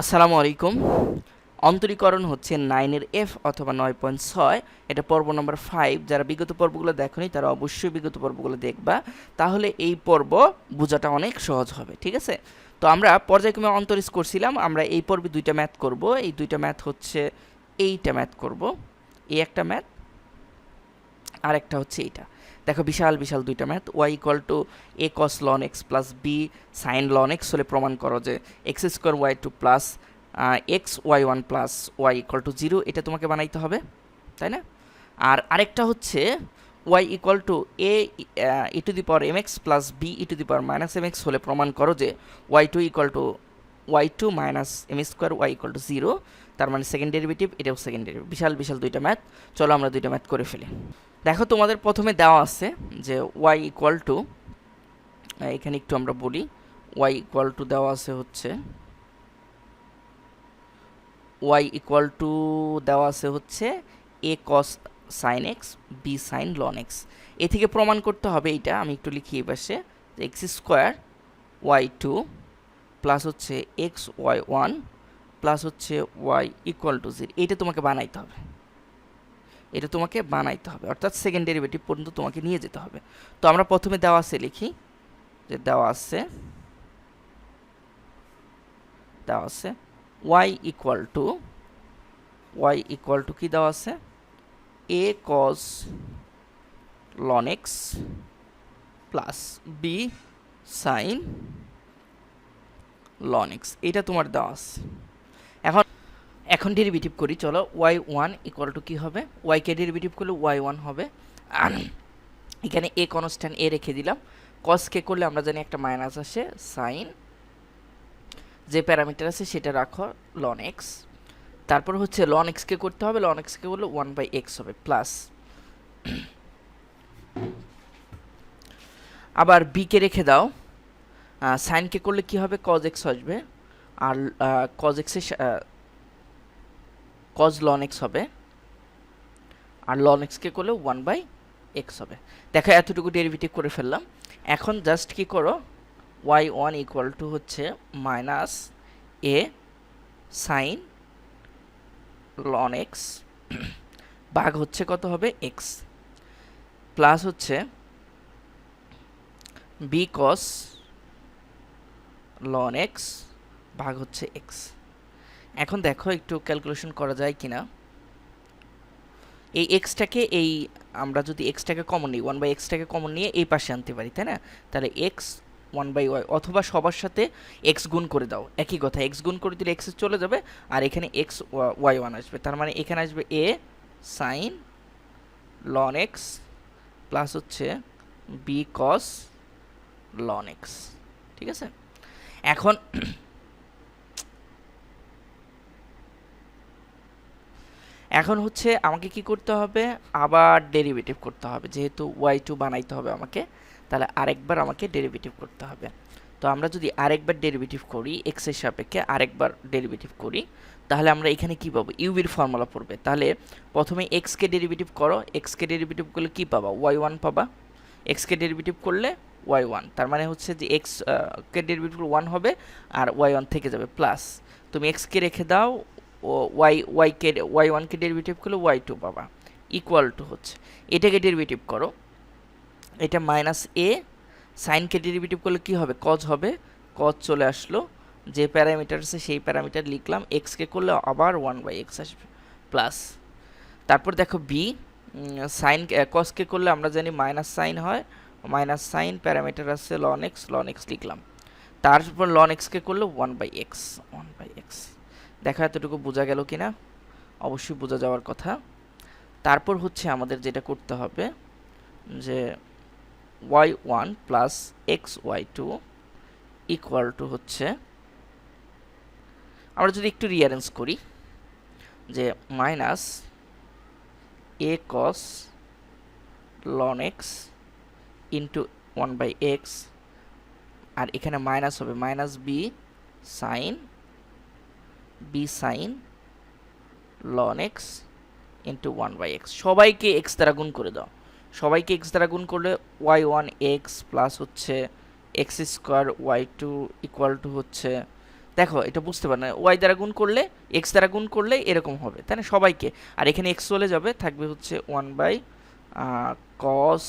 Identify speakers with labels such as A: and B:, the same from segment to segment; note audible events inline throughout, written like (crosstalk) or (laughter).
A: আসসালামু আলাইকুম। অন্তরীকরণ হচ্ছে নাইনের এফ অথবা নয় পয়েন্ট ছয়। এটা পর্ব নম্বর ফাইভ যারা বিগত পর্বগুলো দেখনি, তারা অবশ্যই বিগত পর্বগুলো দেখবা। তাহলে এই পর্ব বোঝাটা অনেক সহজ হবে, ঠিক আছে? তো আমরা পর্যায়ক্রমে অন্তরিস করছিলাম আমরা এই পর্বে দুইটা ম্যাথ করব। এই দুইটা ম্যাথ হচ্ছে এইটা ম্যাথ করব। এই একটা ম্যাথ আর একটা হচ্ছে এইটা। দেখো বিশাল বিশাল দুইটা math y equal to a cos ln x plus b sine ln x হলে প্রমাণ করো যে x square y two plus x y one plus y equal to zero এটা তোমাকে বানাইতে হবে, তাই না? আর আরেকটা হচ্ছে y equal to a e to the power m x plus b e to the power minus m x হলে প্রমাণ করো যে y two equal to y two minus m square y equal to zero তার মানে second derivative এটাও second derivative বিশাল বিশাল দুইটা ম্যাথ চলো আমরা দুইটা ম্যাথ করে ফেলি। দেখো তোমাদের প্রথমে দেওয়া আছে যে ওয়াই ইকুয়াল টু এখানে একটু আমরা বলি ওয়াই ইকুয়াল টু দেওয়া আছে হচ্ছে ওয়াই ইকুয়াল টু দেওয়া আছে হচ্ছে a cos sine x b sine ln x এ থেকে প্রমাণ করতে হবে এইটা, আমি একটু লিখি এই পাশে x square y two plus হচ্ছে এক্স ওয়াই ওয়ান প্লাস হচ্ছে ওয়াই ইকুয়াল টু জিরো এইটা তোমাকে বানাইতে হবে। এটা তোমাকে বানাইতে হবে। অর্থাৎ সেকেন্ড ডেরিভেটিভ পর্যন্ত তোমাকে নিয়ে যেতে হবে। তো আমরা প্রথমে দেওয়া আছে লিখি, যে দেওয়া আছে দেওয়া আছে y equal to y equal to কি দেওয়া আছে? A cos ln x plus b sine ln x এটা তোমার দেওয়া এখন এখন ডেরিভেটিভ করি, চলো ওয়াই ওয়ান ইকুয়াল টু কী হবে? ওয়াইকে ডেরিভেটিভ করলে ওয়াই ওয়ান হবে। (clears throat) এখানে এ কনস্ট্যান্ট এ রেখে দিলাম। কসকে করলে আমরা জানি একটা মাইনাস আসে সাইন যে প্যারামিটার আছে সেটা রাখো লন এক্স তারপর হচ্ছে লন এক্সকে করতে হবে লন এক্সকে করলে ওয়ান বাই এক্স হবে প্লাস (clears throat) আবার বিকে রেখে দাও। সাইনকে করলে কি হবে? কজ এক্স আসবে। আর কজ এক্সের কজ লন এক্স হবে। আর লন এক্সকে করলে ওয়ান বাই এক্স হবে। দেখো, এতটুকু ডেরিভেটিভ করে ফেললাম। এখন জাস্ট কি করো? ওয়াই ওয়ান ইকুয়াল টু হচ্ছে minus a sine ln x ভাগ হচ্ছে কত হবে? এক্স প্লাস হচ্ছে বি কস লন এক্স ভাগ হচ্ছে এক্স এখন দেখো একটু ক্যালকুলেশন করা যায় কিনা। এই এক্সটাকে এই আমরা যদি এক্সটাকে কমন নিই ওয়ান বাই এক্সটাকে কমন নিয়ে এই পাশে আনতে পারি, তাই না? তাহলে এক্স ওয়ান বাই ওয়াই অথবা সবার সাথে এক্স গুণ করে দাও। একই কথা এক্স গুণ করে দিলে এক্স চলে যাবে আর এখানে এক্স ওয়াই ওয়ান আসবে। তার মানে এখানে আসবে a sine ln x plus হচ্ছে বি কস লন এক্স ঠিক আছে? এখন এখন হচ্ছে আমাকে কি করতে হবে? আবার ডেরিভেটিভ করতে হবে। যেহেতু ওয়াই টু বানাইতে হবে আমাকে, তাহলে আরেকবার আমাকে ডেরিভেটিভ করতে হবে। তো আমরা যদি আরেকবার ডেরিভেটিভ করি এক্সের সাপেক্ষে আরেকবার ডেরিভেটিভ করি, তাহলে আমরা এখানে কি পাবো? ইউবির ফর্মুলা পড়বে। তাহলে প্রথমে এক্সকে ডেরিভেটিভ করো। এক্সকে ডেরিভেটিভ করলে কী পাবা? ওয়াই ওয়ান পাবা। এক্সকে ডেরিভেটিভ করলে ওয়াই ওয়ান। তার মানে হচ্ছে যে এক্স কে ডেরিভেটিভ ওয়ান হবে আর ওয়াই ওয়ান থেকে যাবে প্লাস তুমি এক্সকে রেখে দাও, ও ওয়াই ওয়াইকে ওয়াই ওয়ানকে ডেরিভেটিভ করলে ওয়াই টু পাবা। ইকুয়াল টু হচ্ছে। এটাকে ডেরিভেটিভ করো। এটা মাইনাস এ সাইনকে ডেরিভেটিভ করলে কি হবে? কজ হবে। কজ চলে আসলো। যে প্যারামিটার আছে সেই প্যারামিটার লিখলাম। এক্সকে করলে আবার ওয়ান বাই এক্স আসবে প্লাস তারপর দেখো বি সাইন কজকে করলে আমরা জানি মাইনাস সাইন হয়। মাইনাস সাইন প্যারামিটার আছে লন এক্স লন এক্স লিখলাম। তারপর লন এক্সকে করলে one by x one by x দেখা এতটুকু বোঝা গেল কি না? অবশ্যই বোঝা যাওয়ার কথা। তারপর হচ্ছে আমাদের যেটা করতে হবে যে y one plus x y two equal to হচ্ছে, আমরা যদি একটু রিয়ারেঞ্জ করি, যে minus a cos ln x into one by x আর এখানে মাইনাস হবে minus b sine b sine ln x into one by x সবাইকে এক্স দ্বারা গুণ করে দাও। সবাইকে এক্স দ্বারা গুণ করলে ওয়াই ওয়ান এক্স প্লাস হচ্ছে x square y two equal to হচ্ছে, দেখো এটা বুঝতে পার না ওয়াই দ্বারা গুণ করলে এক্স দ্বারা গুণ করলে এরকম হবে, তাই না? সবাইকে। আর এখানে এক্স চলে যাবে, থাকবে হচ্ছে one by cos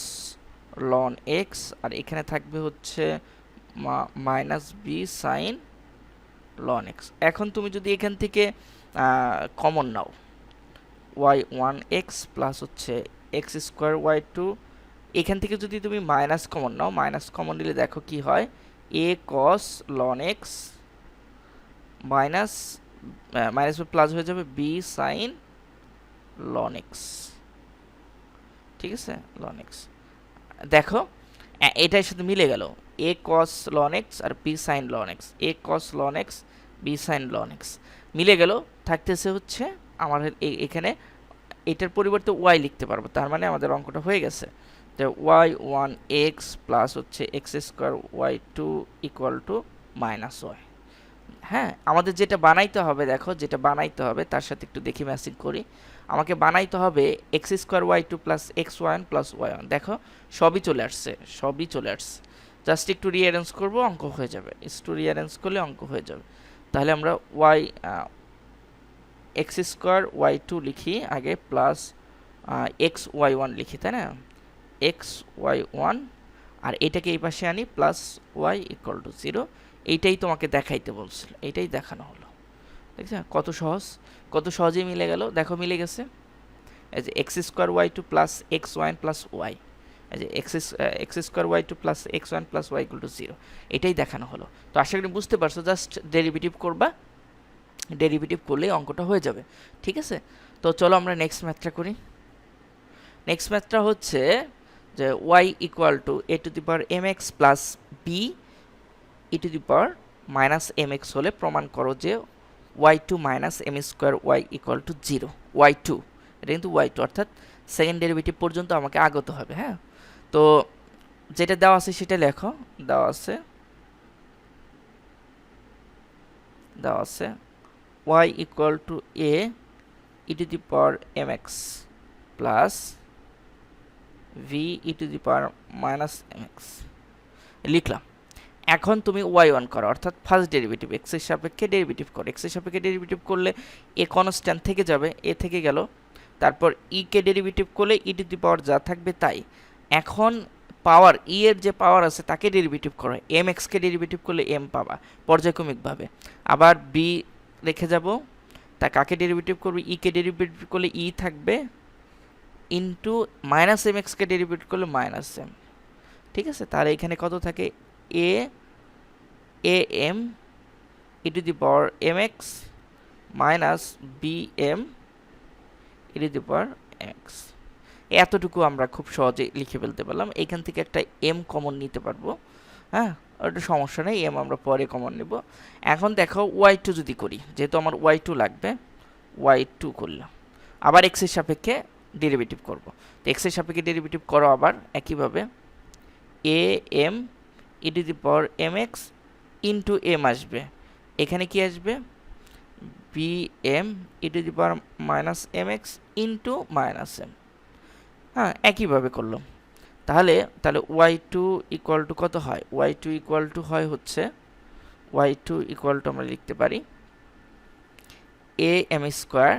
A: ln x আর এখানে থাকবে হচ্ছে minus b sine ln x এখন তুমি যদি এখান থেকে কমন নাও ওয়াই ওয়ান এক্স প্লাস হচ্ছে এক্স স্কোয়ার ওয়াই টু এখান থেকে যদি তুমি মাইনাস কমন নাও মাইনাস কমন নিলে দেখো কি হয়? A cos ln x minus minus plus হয়ে যাবে বি সাইন লন এক্স ঠিক আছে? লন এক্স দেখো এটার সাথে মিলে গেল। এ cos ln x R b sine ln x a cos ln x b sine ln x মিলে গেল, থাকতেছে হচ্ছে আমার এখানে এটার পরিবর্তে ওয়াই লিখতে পারব। তার মানে আমাদের অঙ্কটা হয়ে গেছে। যে ওয়াই ওয়ান এক্স প্লাস হচ্ছে x square y two equal to minus y হ্যাঁ আমাদের যেটা বানাইতে হবে, দেখো, যেটা বানাইতে হবে, তার সাথে একটু দেখি ম্যাচিং করি। আমাকে বানাইতে হবে x square y two plus x one plus y one. দেখো, সবই চলে আসছে, সবই চলে আসছে। জাস্ট একটু রিঅ্যারেঞ্জ করব, অঙ্ক হয়ে যাবে। একটু রিঅ্যারেঞ্জ করলে অঙ্ক হয়ে যাবে। তাহলে আমরা y x square y two লিখি, আগে প্লাস এক্স ওয়াই ওয়ান লিখি, তাই না? এক্স ওয়াই ওয়ান, আর এটাকে এই পাশে আনি, plus y equal to zero. এইটাই তোমাকে দেখাইতে বলছিল, এইটাই দেখানো হলো। দেখছ কত সহজ, কত সহজেই মিলে গেল। দেখো, মিলে গেছে। এই যে x square y two plus x one plus y এই যে x x square y two plus x one plus y two zero এটাই দেখানো হলো। তো আশা করি বুঝতে পারছ জাস্ট ডেরিভেটিভ করবা। ডেরিভেটিভ করলেই অঙ্কটা হয়ে যাবে। ঠিক আছে? তো চলো আমরা নেক্সট ম্যাথটা করি। নেক্সট ম্যাথটা হচ্ছে যে y equal to a to the power m x plus b e to the power minus m x হলে প্রমাণ করো যে y two minus m square y equal to zero y two এটা কিন্তু ওয়াই টু অর্থাৎ second derivative পর্যন্ত আমাকে আগতে হবে হ্যাঁ? তো যেটা দেওয়া আছে সেটা লেখো, দেওয়া আছে দেওয়া আছে y equal to a e to the power mx plus v e to the power minus mx, লিখলাম। এখন তুমি ওয়াই ওয়ান করো, অর্থাৎ ফার্স্ট ডেরিভেটিভ এক্সের সাপেক্ষে ডেরিভেটিভ করো। এক্সের সাপেক্ষে ডেরিভেটিভ করলে এ কনস্ট্যান্ট থেকে যাবে এ থেকে গেল। তারপর ই কে ডেরিভেটিভ করলে ই টু দি পাওয়ার যা থাকবে তাই। এখন পাওয়ার ই এর যে পাওয়ার আছে তাকে ডেরিভেটিভ করো। এম এক্সকে ডেরিভেটিভ করলে এম পাবা, পর্যায়ক্রমিকভাবে। আবার বি রেখে যাব, তা কাকে ডেরিভেটিভ করবে? ই কে ডেরিভেটিভ করলে ই থাকবে ইন্টু মাইনাস এম এক্সকে ডেরিভেটিভ করলে মাইনাস এম ঠিক আছে? তাহলে এখানে কত থাকে? A a m e to the power m x minus b m e to the power x এতটুকু আমরা খুব সহজে লিখে ফেলতে পারলাম। এখান থেকে একটা এম কমন নিতে পারব। হ্যাঁ ওটা সমস্যা নেই এম আমরা পরে কমন নেব। এখন দেখো ওয়াই টু যদি করি, যেহেতু আমার ওয়াই টু লাগবে ওয়াই টু করলাম। আবার এক্সের সাপেক্ষে ডেরিভেটিভ করব। তো এক্সের সাপেক্ষে ডেরিভেটিভ করো আবার, একইভাবে। A m e to the power m x into m আসবে। এখানে কি আসবে? B m e to the power minus m x into minus m হ্যাঁ একইভাবে করলাম। তাহলে তাহলে ওয়াই টু ইকুয়াল টু কত হয়? ওয়াই টু ইকুয়াল টু হয় হচ্ছে ওয়াই টু ইকুয়াল টু আমরা লিখতে পারি a m square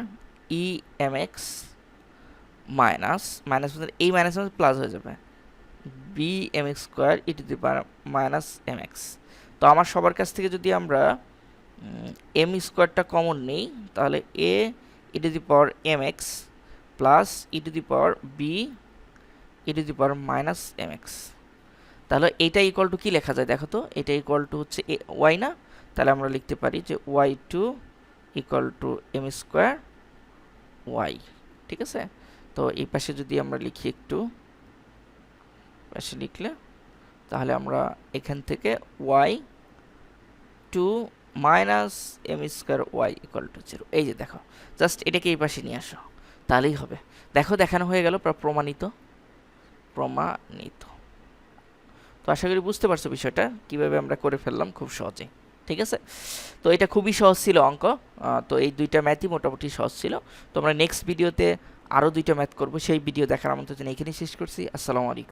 A: e m x minus minus এই মাইনাস প্লাস হয়ে যাবে। B m x square e to the power minus m x আমার সবার কাছ থেকে যদি আমরা এম স্কোয়ারটা কমন নেই, তাহলে a e to the power m x plus e to the power b e to the power minus m x তাহলে এইটা ইকুয়াল টু কী লেখা যায় দেখো তো? এটা ইকুয়াল টু হচ্ছে এ ওয়াই না? তাহলে আমরা লিখতে পারি যে y two equal to m square y ঠিক আছে? তো এই পাশে যদি আমরা লিখি একটু পাশে লিখলে, তাহলে আমরা এখান থেকে y two minus m square y equal to zero. এই যে দেখো, জাস্ট এটাকে এই পাশে নিয়ে আসো, তাহলেই হবে। দেখো, দেখানো হয়ে গেল, প্রা- প্রমাণিত। প্রমাণিত। তো আশা করি বুঝতে পারছ বিষয়টা, কীভাবে আমরা করে ফেললাম খুব সহজে, ঠিক আছে? তো এটা খুবই সহজ ছিল অঙ্ক তো এই দুইটা ম্যাথই মোটামুটি সহজ ছিল। তো আমরা নেক্সট ভিডিওতে আরও দুইটা ম্যাথ করব, সেই ভিডিও দেখার আমন্ত্রণ এখানেই শেষ করছি, আসসালামু আলাইকুম।